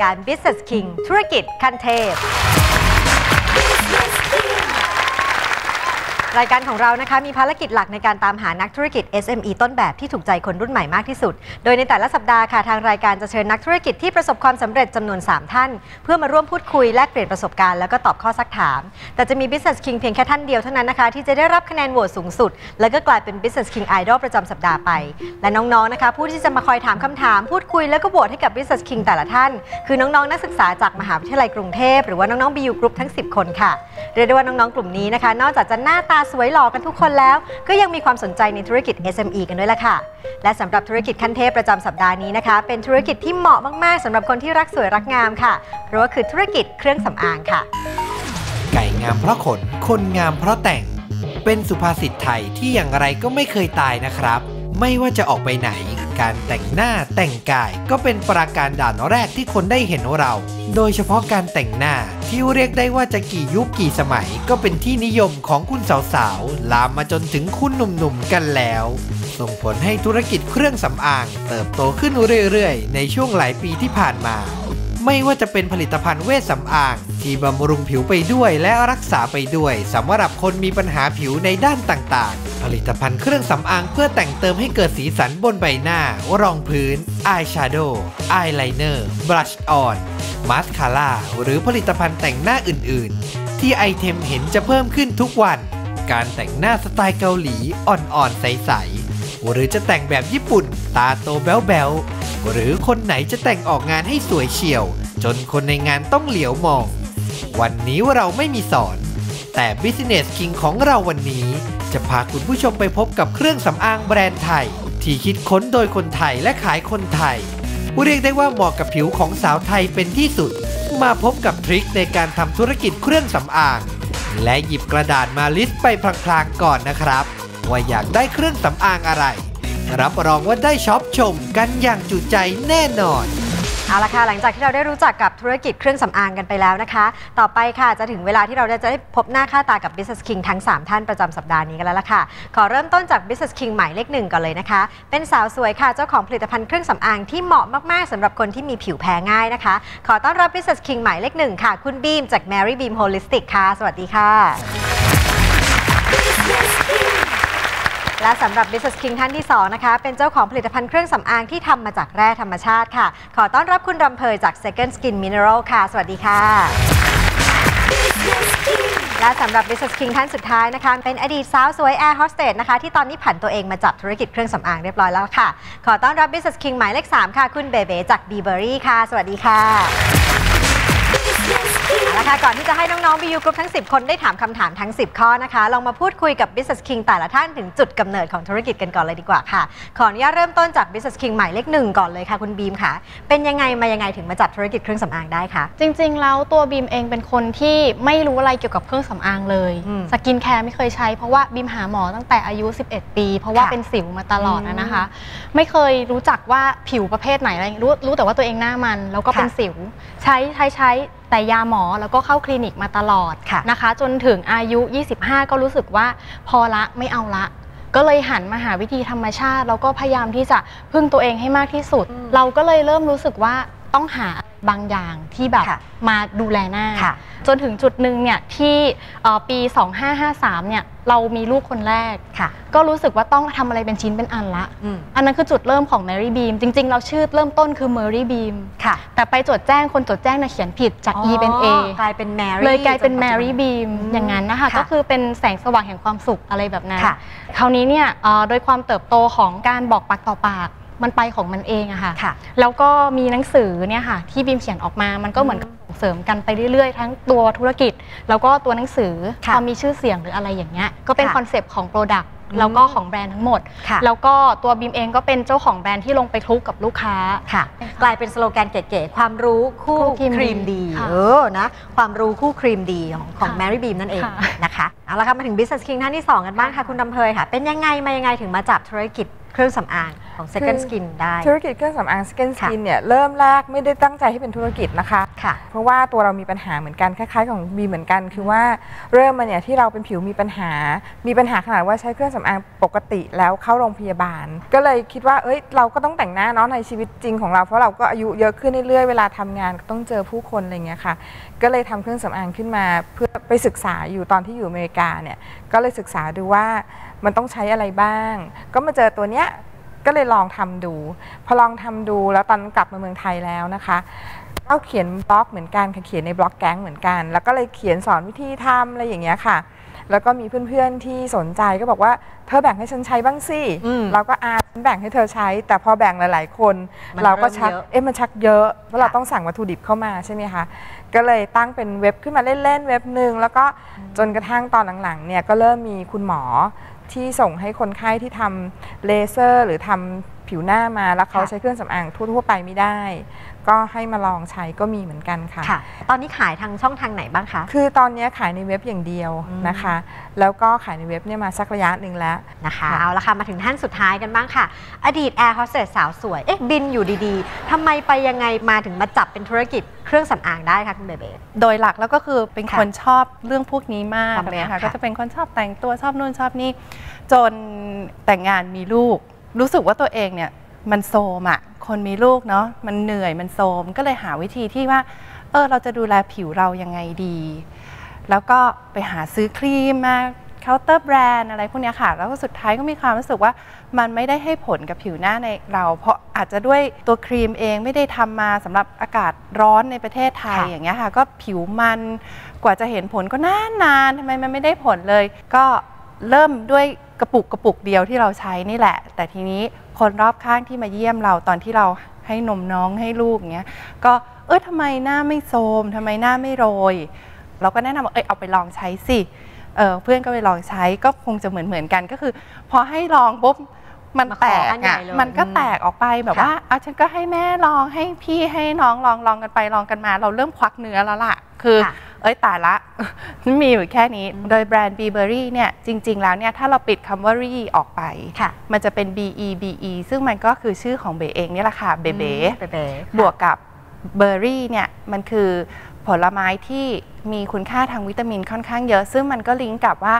การ Business King ธุรกิจขั้นเทพ รายการของเรานะคะมีภารกิจหลักในการตามหานักธุรกิจ SME ต้นแบบที่ถูกใจคนรุ่นใหม่มากที่สุด โดยในแต่ละสัปดาห์ค่ะทางรายการจะเชิญนักธุรกิจที่ประสบความสำเร็จจำนวน 3 ท่าน เพื่อมาร่วมพูดคุยแลกเปลี่ยนประสบการณ์แล้วก็ตอบข้อซักถาม แต่จะมี Business King เพียงแค่ท่านเดียวเท่านั้นนะคะที่จะได้รับคะแนนโหวตสูงสุด แล้วก็กลายเป็น Business King Idol ประจำสัปดาห์ไป และน้องๆนะคะผู้ที่จะมาคอยถามคำถาม พูดคุยแล้วก็โหวตให้กับ Business King แต่ละท่าน คือน้องๆนักศึกษาจากมหาวิทยาลัยกรุงเทพหรือว่าน้องๆ BU Group ทั้ง 10 คนค่ะเรียกได้ว่าน้องๆกลุ่มนี้นะคะ นอกจากจะหน้าตาสวยหล่อกันทุกคนแล้ว ก็ยังมีความสนใจในธุรกิจ SME กันด้วยล่ะค่ะ และสำหรับธุรกิจขั้นเทพประจำสัปดาห์นี้นะคะ เป็นธุรกิจที่เหมาะมาก ๆสำหรับคนที่รักสวยรักงามค่ะเพราะว่าคือธุรกิจเครื่องสำอางค่ะ ไก่งามเพราะขน คนงามเพราะแต่ง เป็นสุภาษิตไทยที่อย่างไรก็ไม่เคยตายนะครับ ไม่ว่าจะออกไปไหน การแต่งหน้าแต่งกาย ก็เป็นปราการด่านแรกที่คนได้เห็นเรา โดยเฉพาะการแต่งหน้าที่เรียกได้ว่าจะกี่ยุคกี่สมัย ก็เป็นที่นิยมของคุณสาวๆ ลามมาจนถึงคุณหนุ่มๆ กันแล้ว ส่งผลให้ธุรกิจเครื่องสำอาง เติบโตขึ้นเรื่อยๆ ในช่วงหลายปีที่ผ่านมา ไม่ว่าจะเป็นผลิตภัณฑ์เวชสำอาง ที่บำรุงผิวไปด้วยและรักษาไปด้วยสำหรับคนมีปัญหาผิวในด้านต่างๆ ผลิตภัณฑ์เครื่องสำอางเพื่อแต่งเติมให้เกิดสีสันบนใบหน้ารองพื้น อายแชโดว์ อายไลเนอร์ บลัชออน มาสคาร่า หรือผลิตภัณฑ์แต่งหน้าอื่นๆ ที่ไอเทมเห็นจะเพิ่มขึ้นทุกวัน การแต่งหน้าสไตล์เกาหลีอ่อนๆใสๆหรือจะแต่งแบบญี่ปุ่น ตาโตแบ๊วๆ หรือคนไหนจะแต่งออกงานให้สวยเฉียว จนคนในงานต้องเหลียวมอง วันนี้เราไม่มีสอน แต่ Business King ของเราวันนี้ จะพาคุณผู้ชมไปพบกับเครื่องสำอางแบรนด์ไทย ที่คิดค้นโดยคนไทยและขายคนไทย เรียกได้ว่าเหมาะกับผิวของสาวไทยเป็นที่สุด มาพบกับทริคในการทำธุรกิจเครื่องสำอาง และหยิบกระดาษมาลิสต์ไปพลางๆก่อนนะครับ ว่าอยากได้เครื่องสำอางอะไร รับรองว่าได้ช็อปชมกันอย่างจุใจแน่นอน เอาละค่ะ หลังจากที่เราได้รู้จักกับธุรกิจเครื่องสำอางกันไปแล้วนะคะ ต่อไปค่ะจะถึงเวลาที่เราจะได้พบหน้าค่าตากับ Business King ทั้ง 3 ท่านประจำสัปดาห์นี้กันแล้วล่ะค่ะ ขอเริ่มต้นจาก Business King หมายเลขหนึ่งก่อนเลยนะคะ เป็นสาวสวยค่ะ เจ้าของผลิตภัณฑ์เครื่องสำอางที่เหมาะมากๆสำหรับคนที่มีผิวแพ้ง่ายนะคะ ขอต้อนรับ Business King หมายเลขหนึ่งค่ะ คุณบีมจาก Mary Beam Holistic ค่ะ สวัสดีค่ะ และสำหรับ Business King ท่านที่ 2 นะคะ เป็นเจ้าของผลิตภัณฑ์เครื่องสำอางที่ทำมาจากแร่ธรรมชาติค่ะ ขอต้อนรับคุณรำเพยจาก Second Skin Mineral ค่ะ สวัสดีค่ะ และสำหรับ Business King ท่านสุดท้ายนะคะ เป็นอดีตสาวสวย Air Hostess นะคะ ที่ตอนนี้ผันตัวเองมาจับธุรกิจเครื่องสำอางเรียบร้อยแล้วค่ะ ขอต้อนรับ Business King หมายเลข 3 ค่ะ คุณเบเบจาก b ีเบอรี่ค่ะ สวัสดีค่ะ เอาละค่ะก่อนที่จะให้น้องๆ BU Group ทั้ง 10 คนได้ถามคำถามทั้ง 10 ข้อนะคะ ลองมาพูดคุยกับ Business King แต่ละท่านถึงจุดกำเนิดของธุรกิจกันก่อนเลยดีกว่าค่ะ ขออนุญาตเริ่มต้นจาก Business King หมายเลขหนึ่งก่อนเลยค่ะ คุณบีมค่ะ เป็นยังไงมายังไงถึงมาจับธุรกิจเครื่องสำอางได้คะจริงๆ แล้วตัวบีมเองเป็นคนที่ไม่รู้อะไรเกี่ยวกับเครื่องสำอางเลยอืมสกินแคร์ไม่เคยใช้เพราะว่าบีมหาหมอตั้งแต่อายุ 11 ปี เพราะว่าค่ะเป็นสิวมาตลอดนะนะคะอืไม่เคยรู้จักว่าผิวประเภทไหนอะไรรู้รู้แต่ว่าตัวเองหน้ามัน แล้วก็เป็นค่ะสิว ใช้ใช้ใช้แต่ยาหมอแล้วก็เข้าคลินิกมาตลอดค่ะนะคะ จนถึงอายุ 25 ก็รู้สึกว่าพอละไม่เอาละ ก็เลยหันมาหาวิธีธรรมชาติ แล้วก็พยายามที่จะพึ่งตัวเองให้มากที่สุดอืมเราก็เลยเริ่มรู้สึกว่าต้องหา บางอย่างที่แบบค่ะมาดูแลหน้าค่ะจนถึงจุดหนึ่งเนี่ยที่เอ่อปี 2553เนี่ยเรามีลูกคนแรกค่ะก็รู้สึกว่าต้องทำอะไรเป็นชิ้นเป็นอันละอืมอันนั้นคือจุดเริ่มของ Mary Beam จริง ๆ เราชื่อเริ่มต้นคือ Mary Beam ค่ะแต่ไปจดแจ้งคนจดแจ้งนะเขียนผิดจาก E เป็น A กลายเป็น Mary เลยกลายเป็นจปัจจุบั Mary Beam อืมอย่างนั้นนะคะค่ะก็คือเป็นแสงสว่างแห่งความสุขอะไรแบบนั้นค่ะคราวนี้เนี่ยเอ่อโดยความเติบโตของการบอกปากต่อปาก มันไปของมันเองอะค่ะค่ะ แล้วก็มีหนังสือเนี่ยค่ะ ที่บีมเขียนออกมา มันก็เหมือนกับส่งเสริมกันไปเรื่อยๆ ทั้งตัวธุรกิจ แล้วก็ตัวหนังสือค่ะพอมีชื่อเสียงหรืออะไรอย่างเงี้ย ก็เป็นค่ะคอนเซปต์ของโปรดักต์อืมแล้วก็ของแบรนด์ทั้งหมดค่ะแล้วก็ตัวบีมเองก็เป็นเจ้าของแบรนด์ที่ลงไปคลุกกับลูกค้าค่ะกลายเป็นสโลแกนเก๋ๆ ความรู้คู่คู่คครีรีมมดีค่ะเออ นะ ความรู้คู่ครีมดีของของค่ะ Mary Beam นั่นเองค่ะนะคะ เอาละค่ะ มาถึง Business King ท่านที่ 2 กันบ้างค่ะ คุณดำเพยค่ะ เป็นยังไงมายังไงถึงมาจับธุรกิจ เครื่องสำอางของ Second คือ Skin ได้ธุรกิจเครื่องสำอาง Skin ค่ะ Skin เนี่ยเริ่มแรกไม่ได้ตั้งใจให้เป็นธุรกิจนะคะค่ะ เพราะว่าตัวเรามีปัญหาเหมือนกันคล้ายๆ ของบีเหมือนกัน คือว่าเริ่มมาเนี่ยที่เราเป็นผิวมีปัญหา มีปัญหาขนาดว่าใช้เครื่องสำอางปกติแล้วเข้าโรงพยาบาล ก็เลยคิดว่าเอ้ยเราก็ต้องแต่งหน้าเนาะในชีวิตจริงของเราเพราะเราก็อายุเยอะขึ้นเรื่อยๆเวลาทำงานก็ต้องเจอผู้คนอะไรเงี้ยค่ะ ก็เลยทำเครื่องสำอางขึ้นมาเพื่อไปศึกษาอยู่ตอนที่อยู่อเมริกาเนี่ยก็เลยศึกษาดูว่า มันต้องใช้อะไรบ้าง ก็มาเจอตัวเนี้ยก็เลยลองทำดู พอลองทำดูแล้วตอนกลับมาเมืองไทยแล้วนะคะก็เขียนบล็อกเหมือนกันค่ะเขียนในบล็อกแก๊งเหมือนกัน แล้วก็เลยเขียนสอนวิธีทำอะไรอย่างเงี้ยค่ะ แล้วก็มีเพื่อนๆที่สนใจก็บอกว่าเธอแบ่งให้ฉันใช้บ้างสิอืมเราก็อาฉันแบ่งให้เธอใช้ แต่พอแบ่งหลายๆคนมันเราก็ชักเริ่มเยอะเอ๊ะมันชักเยอะเพราะเราค่ะต้องสั่งวัตถุดิบเข้ามาใช่ไหมคะก็เลยตั้งเป็นเว็บขึ้นมาเล่นๆเว็บหนึ่งแล้วก็จนกระทั่งตอนหลังๆเนี่ยก็เริ่มมีคุณหมอ ที่ส่งให้คนไข้ที่ทำเลเซอร์ หรือทำผิวหน้ามาแล้วเขาค่ะใช้เครื่องสำอางทั่วๆไปไม่ได้ ก็ให้มาลองใช้ก็มีเหมือนกันค่ะค่ะตอนนี้ขายทางช่องทางไหนบ้างคะ คือตอนนี้ขายในเว็บอย่างเดียวอืมนะคะ แล้วก็ขายในเว็บเนี่ยมาสักระยะหนึ่งแล้วนะคะค่ะเอาละค่ะมาถึงท่านสุดท้ายกันบ้างค่ะ อดีตแอร์โฮสเตสสาวสวยเอ๊ะบินอยู่ดีๆทำไมไปยังไงมาถึงมาจับเป็นธุรกิจเครื่องสำอางได้คะคุณเบเบโดยหลักแล้วก็คือเป็นค่ะคนชอบเรื่องพวกนี้มากความเลยรัค่ะกก็ค่ะจะเป็นคนชอบแต่งตัวชอบนู่นชอบนี่จนแต่งงานมีลูก รู้สึกว่าตัวเองเนี่ย มันโซมอะคนมีลูกเนาะ มันเหนื่อย มันโซม ก็เลยหาวิธีที่ว่า เออ เราจะดูแลผิวเรายังไงดี แล้วก็ไปหาซื้อครีมมาเคาน์เตอร์แบรนด์อะไรพวกเนี้ยค่ะ แล้วก็สุดท้ายก็มีความรู้สึกว่ามันไม่ได้ให้ผลกับผิวหน้าในเรา เพราะอาจจะด้วยตัวครีมเองไม่ได้ทำมาสำหรับอากาศร้อนในประเทศไทยค่ะอย่างเงี้ยค่ะ ก็ผิวมันกว่าจะเห็นผลก็นานนานๆทำไมมันไม่ได้ผลเลย ก็เริ่มด้วย กระปุกกระปุกเดียวที่เราใช้นี่แหละ แต่ทีนี้คนรอบข้างที่มาเยี่ยมเราตอนที่เราให้นมน้องให้ลูกอย่างเงี้ยก็เออทำไมหน้าไม่โทรมทำไมหน้าไม่โรย เราก็แนะนำว่าเอยเอาไปลองใช้สิเออเพื่อนก็ไปลองใช้ก็คงจะเหมือนเหมือนๆกันก็คือ พอให้ลองปุ๊บมันมาขอแตกกันใหญ่อะเลยมันก็แตกออกไปแบบค่ะว่าเอาฉันก็ให้แม่ลองให้พี่ให้น้องลองลองกันไปลองกันมา เราเริ่มควักเนื้อแล้วล่ะ คือค่ะ เอ้ยตายละ มีอยู่แค่นี้ โดยแบรนด์ b ีเบอรี่เนี่ยจริง ๆ แล้วเนี่ยถ้าเราปิดคำว่ารีออกไปค่ะมันจะเป็น B E B E ซึ่งมันก็คือชื่อของเบเองเนี่ยแหละค่ะเบเบเบเบบวกกับเบอร์รี่เนี่ยมันคือผลไม้ที่มีคุณค่าทางวิตามินค่อนข้างเยอะ ซึ่งมันก็ลิงก์กับว่า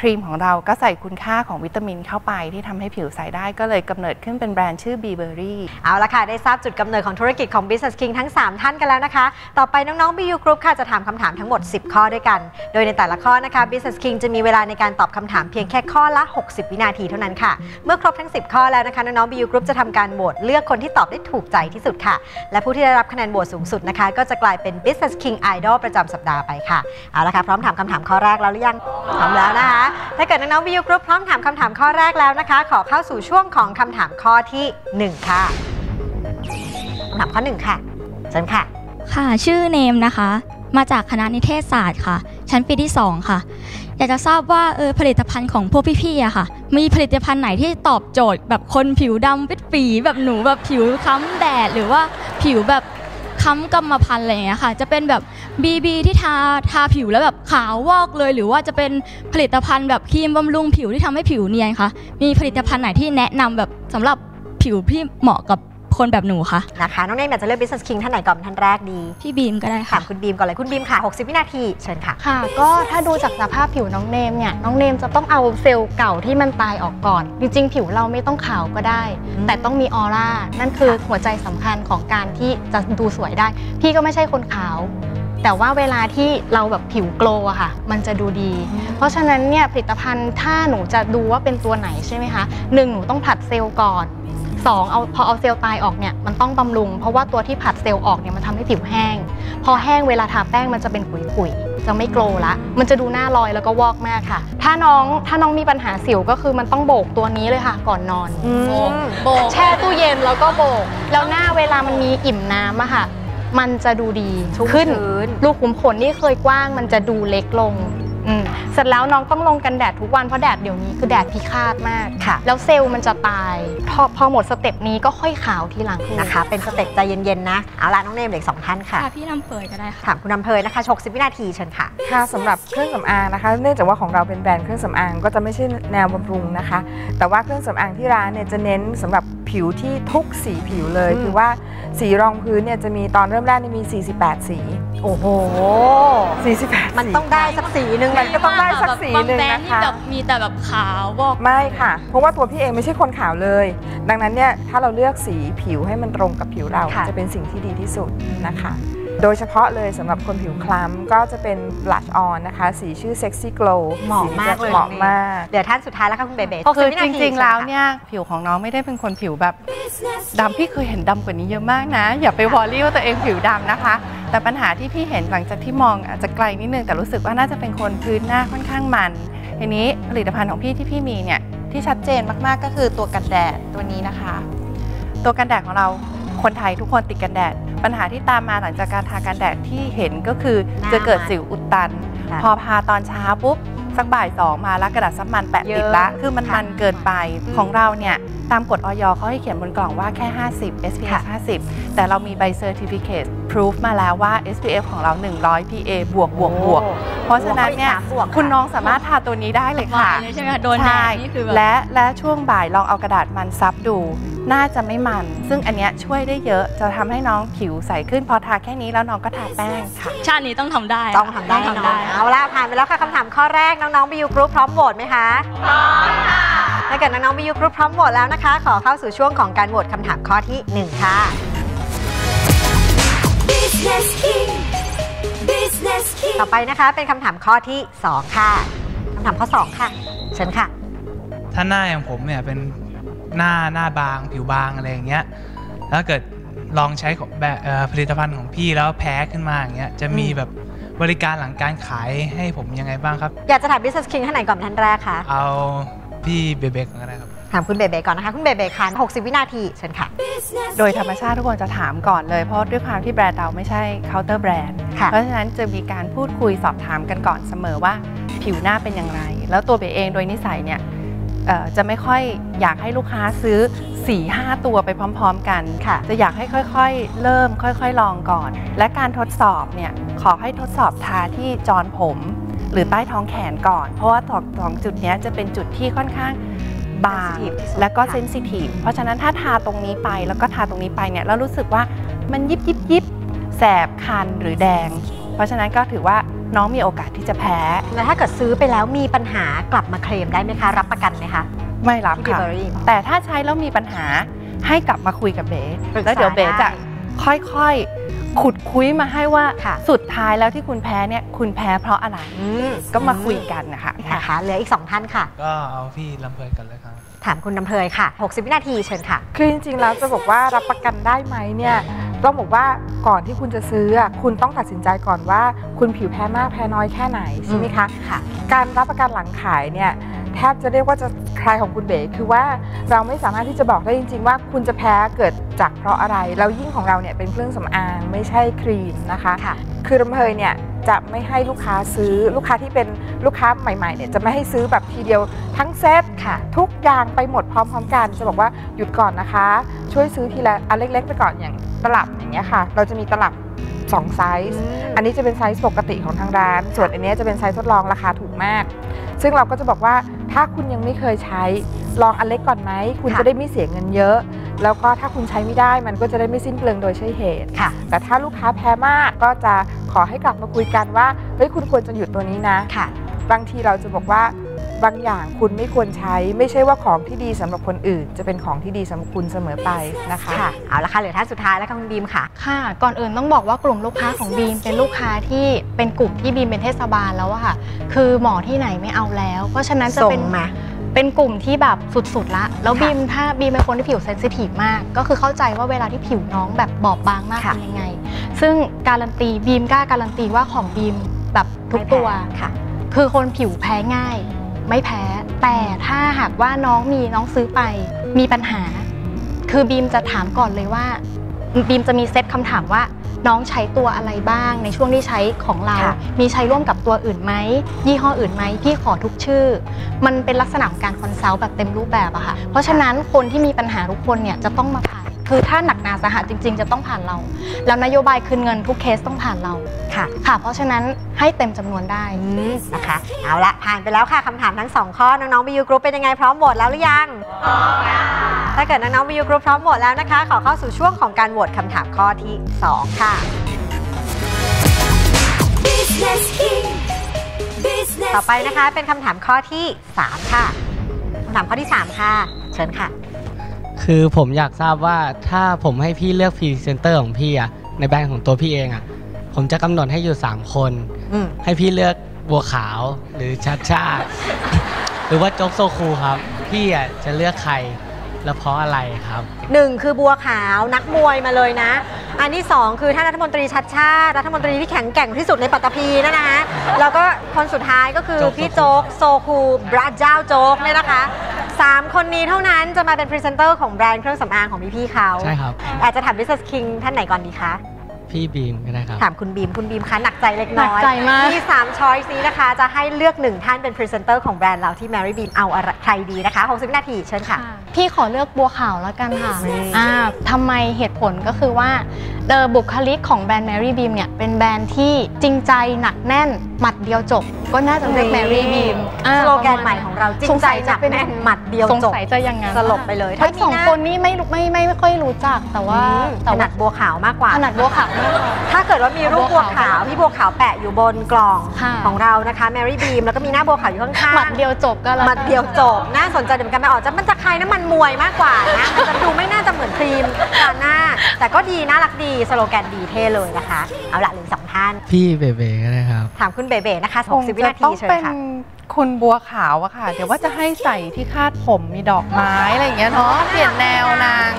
ครีมของเราก็ใส่คุณค่าของวิตามินเข้าไปที่ทำให้ผิวใสได้ก็เลยกำเนิดขึ้นเป็นแบรนด์ชื่อ b ีเบอรี่เอาละค่ะ ได้ทราบจุดกำเนิดของธุรกิจของ Business King ทั้ง 3 ท่านกันแล้วนะคะ ต่อไปน้องๆ BU Group ค่ะจะถามคำถามทั้งหมด 10 ข้อด้วยกัน โดยในแต่ละข้อนะคะ Business King จะมีเวลาในการตอบคำถามเพียงแค่ข้อละ 60 วินาทีเท่านั้นค่ะ เมื่อครบทั้ง 10 ข้อแล้วนะคะน้องๆ BU Group จะทำการโหวตเลือกคนที่ตอบได้ถูกใจที่สุดค่ะ และผู้ที่ได้รับคะแนนโหวตสูงสุดนะคะ ก็จะกลายเป็น Business King Idol ประจำสัปดาห์ไปค่ะเอาละค่ะพร้อมถามคำถามข้อแรกแล้วหรือยังพร้อมแล้วนะคะถ้าเกิดน้องๆ BU Group พร้อมถามคำถามข้อแรกแล้วนะคะ ขอเข้าสู่ช่วงของคำถามข้อที่หนึ่งค่ะคำถามข้อหนึ่งค่ะเชิญค่ะ ค่ะ ชื่อเนมนะคะ มาจากคณะนิเทศศาสตร์ค่ะ ชั้นปีที่ 2 ค่ะ อยากจะทราบว่าเออผลิตภัณฑ์ของพวกพี่ๆอะค่ะ มีผลิตภัณฑ์ไหนที่ตอบโจทย์ แบบคนผิวดำปิดปีแบบหนูแบบผิวค้ำแดดหรือว่าผิวแบบ ค้ำกรรมพันธุ์อะไรอย่างเงี้ยค่ะ จะเป็นแบบ BB ที่ทาทาผิวแล้วแบบขาววอกเลย หรือว่าจะเป็นผลิตภัณฑ์แบบครีมบำรุงผิวที่ทำให้ผิวเนียนคะมีผลิตภัณฑ์ไหนที่แนะนำแบบสำหรับผิวที่เหมาะกับ คนแบบหนูคะนะคะ น้องเนมอยากจะเลือก Business King ท่านไหนก่อนเป็นท่านแรกดี พี่บีมก็ได้ถาค่ะ มคุณบีมก่อนเลยคุณบีมค่ะ 60 วินาที เชิญค่ะ ค่ะ ก็ถ้าดูจากสภาพผิวน้องเนมเนี่ย น้องเนมจะต้องเอาเซลล์เก่าที่มันตายออกก่อน จริงๆ ผิวเราไม่ต้องขาวก็ได้ อืม แต่ต้องมีออร่า นั่นคือหัวใจสำคัญของการที่จะดูสวยได้ พี่ก็ไม่ใช่คนขาว แต่ว่าเวลาที่เราแบบผิวโกลว์อะค่ะ มันจะดูดี เพราะฉะนั้นเนี่ยผลิตภัณฑ์ถ้าหนูจะดูว่าเป็นตัวไหนใช่ไหมคะหนึ่งหนูต้องผัดเซลล์ก่อน สองเอาพอเอาเซลล์ตายออกเนี่ยมันต้องบำรุง เพราะว่าตัวที่ผัดเซลล์ออกเนี่ยมันทำให้ผิวแห้ง พอแห้งเวลาทาแป้งมันจะเป็นขุยๆจะไม่โกลว์ละ มันจะดูหน้าลอยแล้วก็วอกมากค่ะ ถ้าน้องถ้าน้องมีปัญหาสิวก็คือมันต้องโบกตัวนี้เลยค่ะ ก่อนนอนโบกโบกแช่ตู้เย็นแล้วก็โบก แล้วหน้าเวลามันมีอิ่มน้ำอะค่ะ มันจะดูดีชุ่มขึ้นชื้น ลูกขุมขนที่เคยกว้างมันจะดูเล็กลงอืม เสร็จแล้วน้องต้องลงกันแดดทุกวันเพราะแดดเดี๋ยวนี้คือแดดพิฆาตมากค่ะ แล้วเซลล์มันจะตาย พอพอหมดสเต็ปนี้ก็ค่อยขาวทีหลังนะคะ เป็นสเต็ปใจเย็นๆนะ เอาละน้องเนมเหลืออกสองท่านค่ะค่ะพี่นำเปิดก็ได้ค่ะ ถามคุณนำเพยนะคะ 60 วินาทีเชิญค่ะ ค่ะสำหรับเครื่องสำอางนะคะ เนื่องจากว่าของเราเป็นแบรนด์เครื่องสำอางก็จะไม่ใช่แนวบำรุงนะคะ แต่ว่าเครื่องสำอางที่ร้านเนี่ยจะเน้นสำหรับผิวที่ทุกสีผิวเลยอืมคือว่าสีรองพื้นเนี่ยจะมีตอนเริ่มแรกนี่มี 48 สี โอ้โห 48 มันต้องได้สักสีหนึ่งมันก็ต้องได้สักสีหนึ่งบางแบรนด์นะที่คะแบบมีแต่แบบขาวบอกไม่ค่ะ เพราะว่าตัวพี่เองไม่ใช่คนขาวเลย ดังนั้นเนี่ยถ้าเราเลือกสีผิวให้มันตรงกับผิวเราค่ะจะเป็นสิ่งที่ดีที่สุดนะคะ โดยเฉพาะเลยสำหรับคนผิวคล้ำก็จะเป็น blush on นะคะ สีชื่อ sexy glow เหมาะมากเลยเหมาะมากเดี๋ยวท่านสุดท้ายแล้วค่ะคุณเบเบ้คือ60วิจนาทีริง ๆ แล้วชิญค่ะเนี่ย ผิวของน้องไม่ได้เป็นคนผิวแบบดำพี่เคยเห็นดำกว่านี้เยอะมากนะ อย่าไปวอรี่ว่าตัวเองผิวดำนะคะ แต่ปัญหาที่พี่เห็นหลังจากที่มองอาจจะไกลนิดนึงแต่รู้สึกว่าน่าจะเป็นคนพื้นหน้าค่อนข้างมันทีนี้ผลิตภัณฑ์ของพี่ที่พี่มีเนี่ยที่ชัดเจนมากๆก็คือตัวกันแดดตัวนี้นะคะ ตัวกันแดดของเราคนไทยทุกคนติดกันแดด ปัญหาที่ตามมาหลังจากการทากันแดดที่เห็นก็คือหน้าจะเกิดมันสิวอุดตันค่ะพอพาตอนเช้าปุ๊บสักบ่ายสองมาแล้วกระดาษซับมันแปะติดละเยอะคือมันค่ะมันเกินไปอืมของเราเนี่ย ตามกฎออยเขาให้เขียนบนกล่องว่าแค่ 50 SPF 50 แต่เรามีใบ Certificate Proof มาแล้วว่า SPF ของเรา 100 PA บวกบวกบวก เพราะฉะนั้นเนี่ยบวกค่ะคุณน้องสามารถทาตัวนี้ได้เลยค่ะวายเลยใช่ไหมคะโดนแดดนี่คือแบบ และและช่วงบ่ายลองเอากระดาษมันซับดู น่าจะไม่มัน ซึ่งอันเนี้ยช่วยได้เยอะจะทำให้น้องผิวใสขึ้นพอทาแค่นี้แล้วน้องก็ทาแป้งค่ะ ชาตินี้ต้องทำได้ต้องทำได้ต้องแน่ทำนอได้นเอาละผ่านไปแล้วค่ะคำถามข้อแรกน้องๆบิวกรุ๊ปพร้อมโหวตไหมคะ พร้อมค่ะ ถ้าเกิดน้องๆบิวกรุ๊ปพร้อมโหวตแล้วนะคะ ขอเข้าสู่ช่วงของการโหวตคำถามข้อที่หนึ่งค่ะ Business King Business King ต่อไปนะคะเป็นคำถามข้อที่ 2 ค่ะคำถามข้อ 2 ค่ะ เชิญค่ะ ถ้าหน้าอย่างผมเนี่ยเป็นหน้าหน้าบางผิวบางอะไรอย่างเงี้ยแล้วเกิดลองใช้ของแบบเอ่อผลิตภัณฑ์ของพี่แล้วแพ้ขึ้นมาอย่างเงี้ยจะมีอืมแบบบริการหลังการขายให้ผมยังไงบ้างครับ อยากจะถาม Business King ท่านไหนก่อนท่านแรกคะ เอา พี่เบเบกก็ได้ครับ ถามคุณเบเบก่อนนะคะ คุณเบเบค่ะ60 วินาทีเชิญค่ะ Business โดยธรรมชาติทุกคนจะถามก่อนเลย เพราะด้วยความที่แบรนด์เราไม่ใช่เคาน์เตอร์แบรนด์ค่ะเพราะฉะนั้นจะมีการพูดคุยสอบถามกันก่อนเสมอว่าผิวหน้าเป็นอย่างไร แล้วตัวเบเองโดยนิสัยเนี่ยเอ่อจะไม่ค่อยอยากให้ลูกค้าซื้อ 4-5 ตัวไปพร้อมๆ กันค่ะจะอยากให้ค่อยๆ เริ่มค่อยๆ ลองก่อน และการทดสอบเนี่ยขอให้ทดสอบทาที่จรผม หรือใต้ท้องแขนก่อน เพราะว่าสองสองจุดเนี้ยจะเป็นจุดที่ค่อนข้างบาง Sensitive ที่สุดและก็ค่ะเซนซิทีฟเพราะฉะนั้นถ้าทาตรงนี้ไปแล้วก็ทาตรงนี้ไปเนี่ยแล้วรู้สึกว่ามันยิบยิบยิบแสบคันหรือแดง เพราะฉะนั้นก็ถือว่าน้องมีโอกาสที่จะแพ้ แล้วถ้าเกิดซื้อไปแล้วมีปัญหากลับมาเคลมได้ไหมคะ รับประกันไหมคะ ไม่รับที่ค่ะ Burberry แต่ถ้าใช้แล้วมีปัญหาให้กลับมาคุยกับเบ๋ปรึกษาแล้วเดี๋ยวเบ๋ได้จะค่อยๆ ขุดคุยมาให้ว่าค่ะสุดท้ายแล้วที่คุณแพ้เนี่ยคุณแพ้เพราะอะไรอืมก็มาคุยกันนะคะนะคะเหลืออีก 2 ท่านค่ะ ก็เอาพี่ลำเพยกันเลยครับถามคุณน้ำเพยค่ะ 60 วินาทีเชิญค่ะ คือจริงๆแล้วจะบอกว่ารับประกันได้ไหมเนี่ย ต้องบอกว่าก่อนที่คุณจะซื้ออะคุณต้องตัดสินใจก่อนว่า คุณผิวแพ้มากแพ้น้อยแค่ไหนใช่ไหมคะค่ะ การรับประกันหลังขายเนี่ยแทบจะเรียกว่าจะใครของคุณเบ๋คือว่าเราไม่สามารถที่จะบอกได้จริง ๆ ว่าคุณจะแพ้เกิดจากเพราะอะไรแล้วยิ่งของเราเนี่ยเป็นเครื่องสำอางไม่ใช่ครีมนะคะค่ะ คือลำเพยเนี่ยจะไม่ให้ลูกค้าซื้อลูกค้าที่เป็นลูกค้าใหม่ๆเนี่ยจะไม่ให้ซื้อแบบทีเดียวทั้งเซตค่ะ ทุกอย่างไปหมดพร้อมๆกัน จะบอกว่าหยุดก่อนนะคะ ช่วยซื้อทีละอันเล็กๆไปก่อนอย่างตลับอย่างเงี้ยค่ะ เราจะมีตลับ2ไซส์ อันนี้จะเป็นไซส์ปกติของทางร้าน ส่วนอันเนี้ยจะเป็นไซส์ทดลองราคาถูกมาก ซึ่งเราก็จะบอกว่าถ้าคุณยังไม่เคยใช้ลองอันเล็กก่อนไหม คุณค่ะจะได้ไม่เสียเงินเยอะ แล้วก็ถ้าคุณใช้ไม่ได้มันก็จะได้ไม่สิ้นเปลืองโดยใช่เหตุค่ะ แต่ถ้าลูกค้าแพ้มากก็จะขอให้กลับมาคุยกันว่าเฮ้ยคุณควรจะหยุดตัวนี้นะค่ะ บางทีเราจะบอกว่าบางอย่างคุณไม่ควรใช้ ไม่ใช่ว่าของที่ดีสำหรับคนอื่น จะเป็นของที่ดีสำหรับคุณเสมอไปนะคะค่ะเอาละค่ะเหลือท่านสุดท้ายแล้วค่ะคุณบีมค่ะ ค่ะ ก่อนอื่นต้องบอกว่ากลุ่มลูกค้าของบีมเป็นลูกค้าที่เป็นกลุ่มที่บีมเป็นเทศบาลแล้วอะค่ะ คือหมอที่ไหนไม่เอาแล้ว เพราะฉะนั้นจะเป็นส่งมา เป็นกลุ่มที่แบบสุดๆละแล้วค่ะบีมถ้าบีมเป็นคนที่ผิวเซนซิทีฟมาก ก็คือเข้าใจว่าเวลาที่ผิวน้องแบบบอบบางมากค่ะเป็นยังไง ซึ่งการันตีบีมกล้าการันตีว่าของบีมแบบทุกตัวค่ะ คือคนผิวแพ้ง่าย ไม่แพ้ แต่ถ้าหากว่าน้องมีน้องซื้อไปมีปัญหา คือบีมจะถามก่อนเลยว่าบีมจะมีเซตคำถามว่า น้องใช้ตัวอะไรบ้าง ในช่วงที่ใช้ของเราค่ะมีใช้ร่วมกับตัวอื่นไหมยี่ห้ออื่นไหมพี่ขอทุกชื่อ มันเป็นลักษณะของการคอนซัลท์แบบเต็มรูปแบบอะค่ะเพราะฉะนั้นคนที่มีปัญหาทุกคนเนี่ยจะต้องมาผ่าน คือถ้าหนักหนาสาหัสจริง ๆ จะต้องผ่านเรา แล้วนโยบายคืนเงินทุกเคสต้องผ่านเรา ค่ะ ค่ะ เพราะฉะนั้นให้เต็มจำนวนได้อืมนะคะ เอาละผ่านไปแล้วค่ะคำถามทั้งสองข้อ น้องๆ BU Group เป็นยังไงพร้อมโหวตแล้วหรือยังพร้อมถ้าเกิดน้องๆ BU Group พร้อมโหวตแล้วนะคะ ขอเข้าสู่ช่วงของการโหวตคำถามข้อที่ 2 ค่ะ Business King Business ต่อไปนะคะเป็นคำถามข้อที่ 3 ค่ะคำถามข้อที่ 3 ค่ะ เชิญค่ะ คือผมอยากทราบว่าถ้าผมให้พี่เลือกพรีเซนเตอร์ของพี่อะในแบรนด์ของตัวพี่เองอะผมจะกำหนดให้อยู่ 3 คน อืม ให้พี่เลือกบัวขาวหรือชัดชาติ หรือว่าโจ๊กโซคูครับ พี่อะจะเลือกใครและเพราะอะไรครับ หนึ่งคือบัวขาวนักมวยมาเลยนะ อันที่สองคือท่านรัฐมนตรีชัดชาติรัฐมนตรีที่แข็งแกร่งที่สุดในปัตตภีนะนะคะแล้วก็คนสุดท้ายก็คือโจ๊ก พี่โจ๊กโซคูบราเจ้าโจ๊กเนี่ยนะคะ สามคนนี้เท่านั้นจะมาเป็นพรีเซนเตอร์ของแบรนด์เครื่องสำอางของพี่ๆเขาใช่ครับ อาจจะถาม Business King ท่านไหนก่อนดีคะ พี่บีมก็ได้ครับ ถามคุณบีม คุณบีมคะหนักใจเล็กน้อยหนักใจมากมี3ช้อยส์นี้นะคะ จะให้เลือกหนึ่งท่านเป็นพรีเซนเตอร์ของแบรนด์เราที่ Mary Beam เอาอะไรใครดีนะคะ60วินาทีเชิญค่ะ พี่ขอเลือกบัวขาวแล้วกันค่ะนี่อ่าทำไมเหตุผลก็คือว่าเดอบุคลิกของแบรนด์ Mary Beam เนี่ยเป็นแบรนด์ที่จริงใจหนักแน่น หมัดเดียวจบ ก็น่าจะเลือก Mary Beam อ่าสโลแกนใหม่ของเราจริงใจหนักแน่นหมัดเดียวสงจบสัยจะอยังงั้นสลบไปเลยทั้งสองถ้ามีหน้าคนนี้ไม่รู้ไม่ไม่ไม่ค่อยรู้จักแต่ว่าอืมถแต่นัว่าดบัวขาวมากกว่าถนัดบัวขาวมากกว่าถ้าเกิดว่ามีรูปบับัววขาขาววพี่บัวขาวแปะอยู่บนกล่องค่ะของเรานะคะ Mary Beam แล้วก็มีหน้าบัวขาวอยู่ข้างๆหมัดเดียวจบก็แล้วหมัดเดียวจบน่าสนใจเดี๋ยวเหมือนกันไปออกจะมันจะคล้ายน้ำมันมวยมากกว่านะมันจะดูไม่น่าจะเหมือนครีมทาหน้า แต่ก็ดีน่ารักดีสโลแกนดีเท่เลยนะคะ เอาละเหลืออกสองท่าน พี่เบเบก็ได้ครับ ถามคุณเบเบ้นะคะคง60วิจะนาทีต้องเชิญเป็นค่ะคุณบัวขาวอะค่ะ เดี๋ยวว่าจะให้ใส่ที่คาดผมมีดอกไม้อะไรอย่างเงี้ยเนาะเปลี่ยนแนวนาง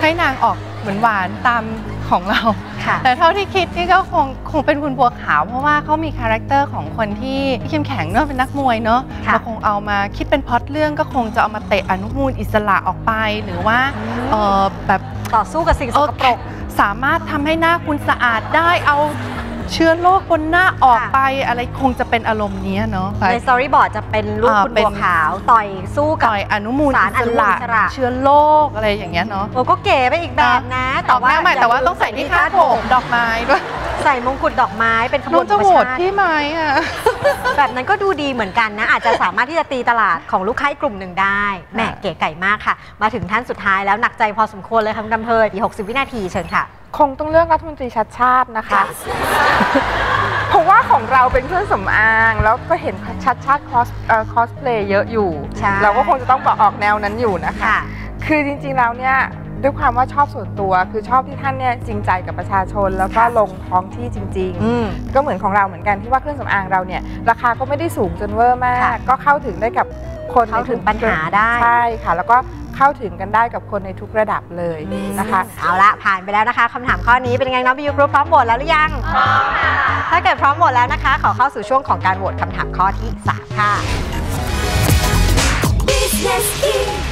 ให้นางออกเหมือนหวานตามของเราค่ะแต่เท่าที่คิดนี่ก็คงคงเป็นคุณบัวขาว เพราะว่าเขามีคาแรคเตอร์ของคนที่เข้มแข็งเนอะเป็นนักมวยเนอะค่ะเราคงเอามาคิดเป็นพล็อตเรื่องก็คงจะเอามาเตะอนุมูลอิสระออกไปหรือว่าเออแบบต่อสู้กับสิ่งสกปรก สามารถทำให้หน้าคุณสะอาดได้เอาเชื้อโรคบนหน้าออกค่ะไปอะไรคงจะเป็นอารมณ์เนี้ยเนาะในสตอรี่บอร์ดจะเป็นรูปอ่าคุณเป็นบัวขาว ต่อยสู้กับต่อยอนุมูลสารอนุมูลอิสระเชื้อโรคอะไรอย่างเงี้ยเนาะโอ้ก็เก๋ไปอีกแบบนะ แต่ว่าไม่แต่ว่าต้องใส่ที่คาดผมดอกไม้ด้วย ใส่มงกุฎดอกไม้เป็นขบน้วองนจะธรรมโหวตชาติพี่ไหมอะ แบบนั้นก็ดูดีเหมือนกันนะ อาจจะสามารถที่จะตีตลาดของลูกค้าอีกกลุ่มหนึ่งได้แหมเก๋ไก่มากค่ะ มาถึงท่านสุดท้ายแล้วหนักใจพอสมควรเลยค่ะคุณดำเพยอีก60 วินาทีเชิญค่ะ คงต้องเลือกรัฐมนตรีชัดชาตินะคะ เพราะว่าของเราเป็นเครื่องสำอาง แล้วก็เห็นชัดชาติคอสคอสเพลย์เยอะอยู่ ใช่ เราก็คงจะต้องบอกออกแนวนั้นอยู่นะคะ ค่ะ คือจริงๆแล้วเนี่ย ด้วยความว่าชอบส่วนตัวคือชอบที่ท่านเนี่ยจริงใจกับประชาชน แล้วก็ลงท้องที่จริงอืมๆก็เหมือนของเราเหมือนกันที่ว่าเครื่องสำอางเราเนี่ยราคาก็ไม่ได้สูงจนเวอร์มากค่ะก็เข้าถึงได้กับคนเข้าถึงในทุกปัญหาได้ใช่ค่ะ แล้วก็เข้าถึงกันได้กับคนในทุกระดับเลยนะคะเอาละผ่านไปแล้วนะคะคำถามข้อนี้เป็นยังไงน้องบิวกรุ๊ปพร้อมโหวตแล้วหรือยังพร้อมค่ะถ้าเกิดพร้อมโหวตแล้วนะคะ ขอเข้าสู่ช่วงของการโหวตคำถามข้อที่ 3 ค่ะ Business King